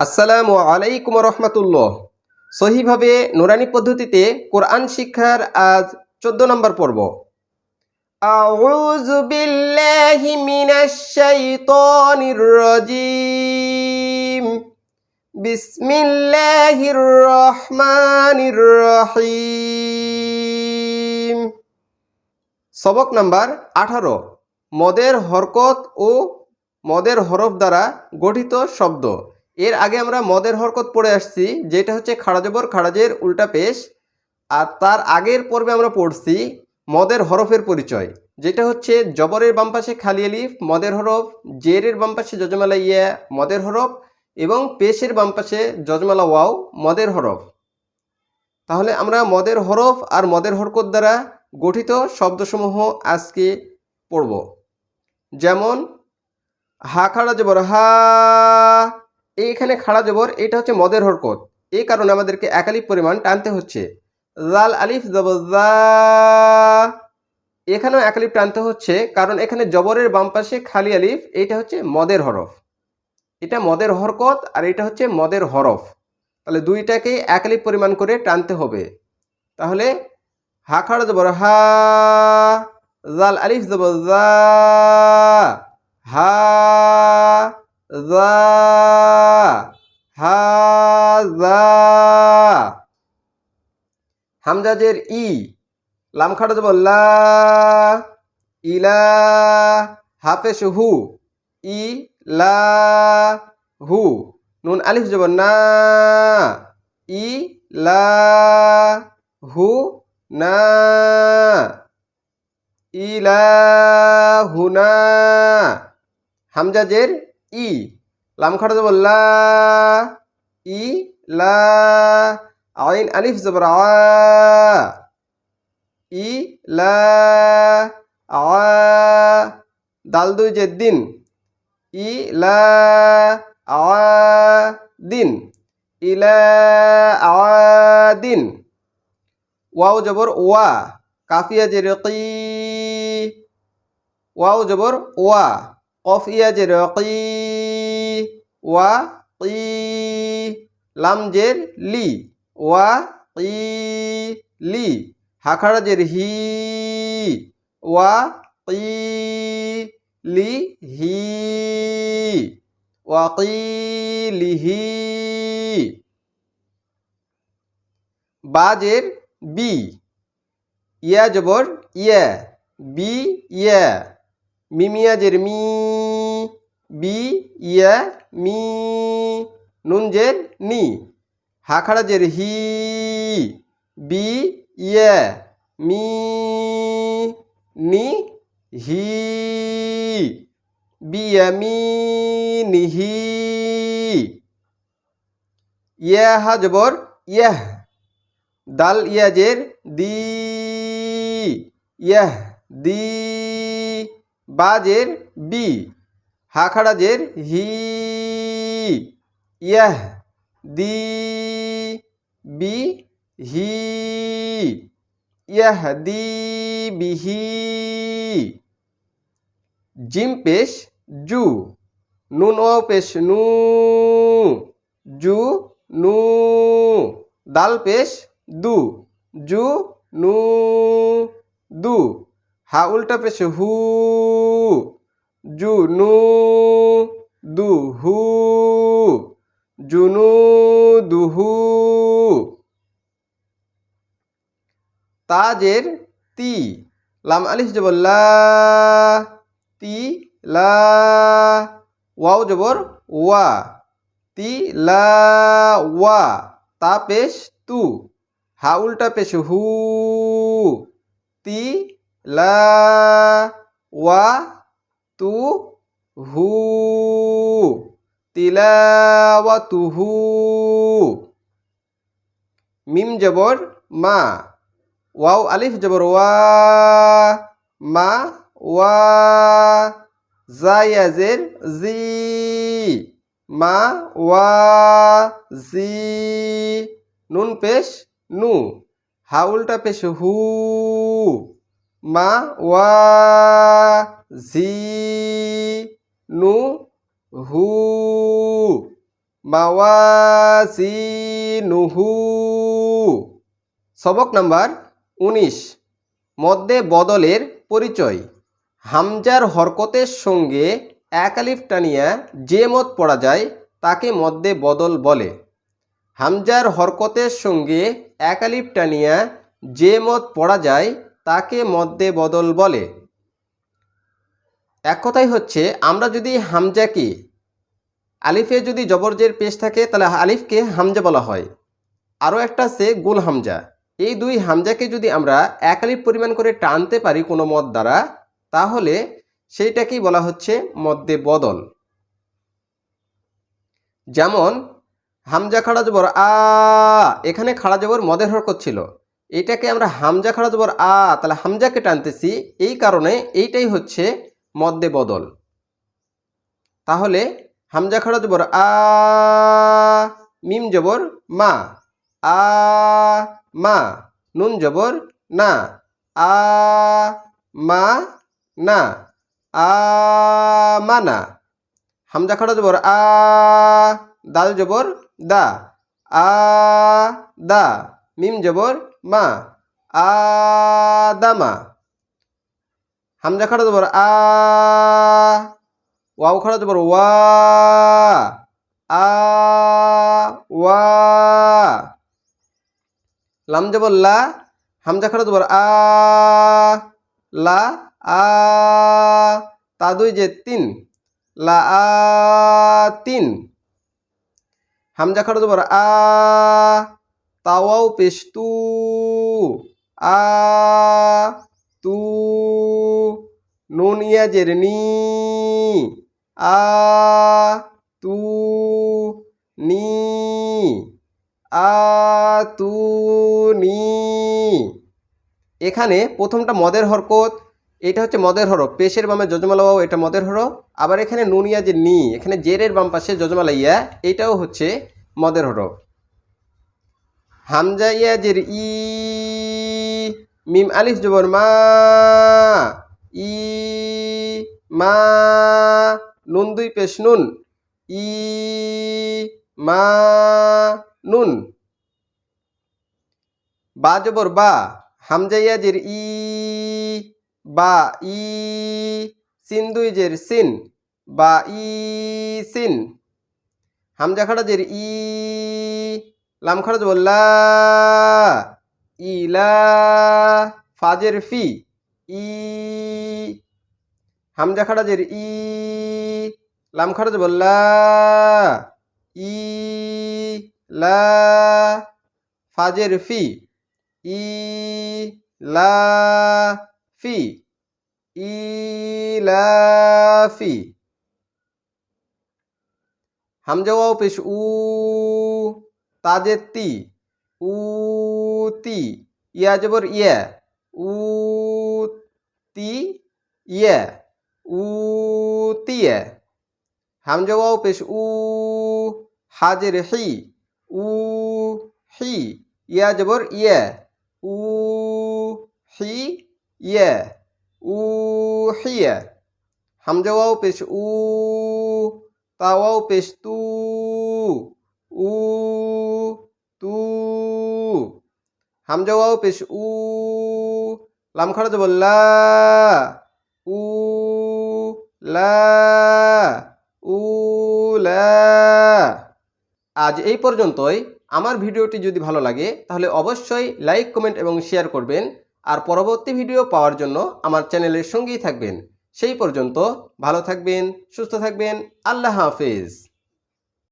আসসালামু আলাইকুম রহমতুল্লাহ। সহিভাবে নুরানি পদ্ধতিতে কোরআন শিক্ষার আজ চোদ্দ নম্বর পর্ব। আউযু বিল্লাহি মিনাশ শাইতানির রাজিম। বিসমিল্লাহির রহমানির রহিম। সবক নাম্বার আঠারো। মদের হরকত ও মদের হরফ দ্বারা গঠিত শব্দ। এর আগে আমরা মদের হরকত পড়ে আসছি, যেটা হচ্ছে খাড়াজবর খাড়াজের উল্টা পেশ, আর তার আগের পর্বে আমরা পড়ছি মদের হরফের পরিচয়, যেটা হচ্ছে জবরের বাম পাশে খালি আলিফ, মদের হরফ, জেরের বাম পাশে যজমালা ইয়া, মদের হরফ, এবং পেশের বাম পাশে যজমালা ওয়াও, মদের হরফ। তাহলে আমরা মদের হরফ আর মদের হরকত দ্বারা গঠিত শব্দসমূহ আজকে পড়ব। যেমন, হা খাড়া জবর হা এইখানে খাড়া জবর, এটা হচ্ছে মদের হরকত। এই কারণে আমাদেরকে একালিপ পরিমাণ টানতে হচ্ছে। জাল, আলিফ, জবর এখানেও একালিপ টানতে হচ্ছে, কারণ এখানে জবরের বাম পাশে খালি আলিফ, এইটা হচ্ছে মদের হরফ। এটা মদের হরকত আর এটা হচ্ছে মদের হরফ। তাহলে দুইটাকেই একালিপ পরিমাণ করে টানতে হবে। তাহলে হা খাড়া জবর, হা, জাল, আলিফ, জবর হা। হামজাজের ই লাম খাড়া জবর লা ইলা হাফেশ হু ই লা হু নুন আলিফ যাব না ই লা হু না। ইলাহুনা হামজাজের ই লাম খাড়া জবর লা, ই, লা, আইন, আলিফ, জবর, আ, ই, লা, আ, দাল দুই যে দিন, ই, লা, আ, দিন ইলা আ, দিন, ওয়াও, জবর, ওয়া, কাফিয়া জের ওয়াও, জবর, ওয়া কফিয়া জের কি ওয়া কি লাম জের লি ওয়া কি লি হাখাড়া জের হি ওয়া কি লি হি ওয়া কি লিহি বাজের বি ইয়া জবর ইয়া বি ইয়া মিমিয়া জের মি বি, ইয়া, মি, নুন জের নি। হাখাড়া জের হি, বি, ইয়া, মি, নি, হি বিয়ামি নিহি ইয়া হা জবর ইয়াহ দাল ইয়াজের দি ইয়াহ দি। বাজের বি। হাখাড়াজের হি, ইয়াহ, দি, বি, হি, ইয়াহ, দি বিহি জিম পেশ, জু। নুন ও পেশ, নু। জু, নু। দাল পেশ, দু। জু, নু। দু। হা উল্টা পেশ হু। জু দুহু জুনু দুহু তাজের তি। লাম আলিফ জবর লা, তি, লা। ওয়াও জবর ওয়া। তি, লা, ওয়া। তা পেশ তু। হা উল্টা পেশ হু। তি, লা, ওয়া। তু হু, তিলাওয়াতুহু। মিম জবর মা, ওয়াও আলিফ জবর ওয়া, মা, ওয়া, জায়াজের জি, মা, ওয়া, জি, নুন পেশ নু, হাউলটা পেশ হু, মা, ওয়া জি নু হু মাওয়াজিনুহু সবক নাম্বার উনিশ। মধ্যে বদলের পরিচয়। হামজার হরকতের সঙ্গে একালিফ টানিয়া যে মত পড়া যায়, তাকে মধ্যে বদল বলে। হামজার হরকতের সঙ্গে একালিফ টানিয়া যে মত পড়া যায়, তাকে মধ্যে বদল বলে। এক কথাই হচ্ছে, আমরা যদি হামজাকে আলিফে যদি জবরজের পেশ থাকে, তাহলে আলিফকে হামজা বলা হয়। আরও একটা আছে, গুল হামজা। এই দুই হামজাকে যদি আমরা এক আলিফ পরিমাণ করে টানতে পারি কোনো মদ দ্বারা, তাহলে সেইটাকেই বলা হচ্ছে মধ্যে বদল। যেমন, হামজা খাড়া জবর আ, এখানে খাড়া জবর মদের হরকত ছিল। এটাকে আমরা হামজা খাড়া জবর আ, তাহলে হামজাকে টানতেছি, এই কারণে এইটাই হচ্ছে মধ্যে বদল। তাহলে হামজা খাড়া জবর আ, মিম জবর মা, আ, মা, নুন জবর না, আ, মা, না, আ মানা হামজা খাড়া জবর আ, দাল জবর দা, আ, দা, মিম জবর মা, আ দামা হামজা খাড়া জবর আ, ওয়াও খাড়া জবর ওয়া, আ, ওয়া। লাম জবর লা, হামজা খাড়া জবর আ, লা, আ, তা দুই যে তিন, লা, আ, তিন। হামজা খাড়া জবর আ, তাওয়াও পেশ তু, আ তু নুন ইয়াজের নি আ তু নি। আ তু নি। এখানে প্রথমটা মদের হরকত, এটা হচ্ছে মদের হরফ পেশের বামে যজমালা ওয়াও, এটা মদের হরফ আবার এখানে নুনিয়া যে নি, এখানে জেরের বাম পাশে যজমালা ইয়া, এটাও হচ্ছে মদের হরফ হামজা ইয়া জের ই। মিম আলিফ জবর মা, ই, মা, নুন দুই পেশ নুন, ই, মা, নুন। বা জবর বা, হামজা ইয়া জের ই, বা, ই, সিন দুই জের সিন, বা, ই, সিন। হামজা খাড়া জের ই, লাম খাড়া জবর লা ইলা ফাজের ফি, ই, হামজা খাড়া জের ই, লাম খাড়া জবর লা, ই, লা ফাজের ফি, ই, লা ফি ইলাফি হামজা ওয়াও পেশ উ, তাজের তি। উ তি ইয়া জবর ইয়া উ তি ইয়া উ তিয়া হামজা ওয়াও পেশ উ হাজের হি উ হি ইয়া জবর ইয়া উ হি ইয়া উ হিয়া হামজা ওয়াও পেশ উ তাওয়াও পেশ তু উ তু। হামজা ওয়াও পেশ, উ। লাম খাড়া জবর লা। উ লা। উ, লা। আজ এই পর্যন্তই। আমার ভিডিওটি যদি ভালো লাগে, তাহলে অবশ্যই লাইক, কমেন্ট এবং শেয়ার করবেন। আর পরবর্তী ভিডিও পাওয়ার জন্য আমার চ্যানেলের সঙ্গেই থাকবেন। সেই পর্যন্ত ভালো থাকবেন, সুস্থ থাকবেন। আল্লাহ হাফেজ।